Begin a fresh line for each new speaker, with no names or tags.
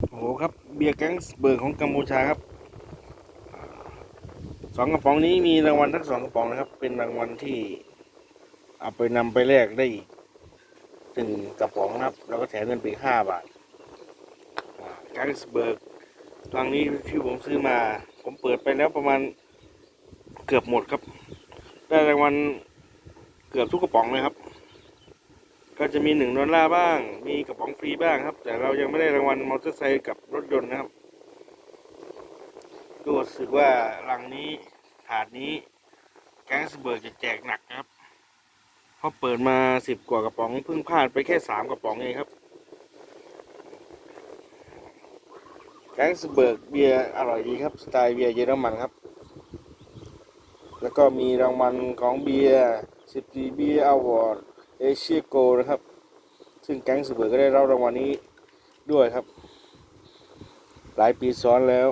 โอ้โหครับเบียร์แก๊งเบิร์ของกัมพูชาครับสองกระป๋องนี้มีรางวัลทั้งสองกระป๋องนะครับ เป็นรางวัลที่เอาไปนำไปแลกได้อีกหนึ่งกระป๋องนะครับ แล้วก็แถมเงินไปห้าบาทแก๊งเบิร์กรังนี้ที่ผมซื้อมา ผมเปิดไปแล้วประมาณเกือบหมดครับ ได้รางวัลเกือบทุกกระป๋องเลยครับ ก็จะมีหนึ่งดอลลาร์บ้าง มีกระป๋องฟรีบ้างครับ แต่เรายังไม่ได้รางวัลมอเตอร์ไซค์กับรถยนต์นะครับก็รู้สึกว่ารังนี้ถาดนี้แก๊งสเบิร์กจะแจกหนักครับเพราะเปิดมาสิบกว่ากระป๋องเพิ่งพลาดไปแค่สามกระป๋องเองครับแก๊งสเบิร์กเบียร์อร่อยดีครับสไตล์เบียร์เยอรมันครับ แล้วก็มีรางวัลของเบียร์สิบปีเบียร์อวอร์ด เอเชียโกนะครับ ซึ่งแก๊งสเบอร์กก็ได้รับรางวัลนี้ด้วยครับ หลายปีซ้อนแล้ว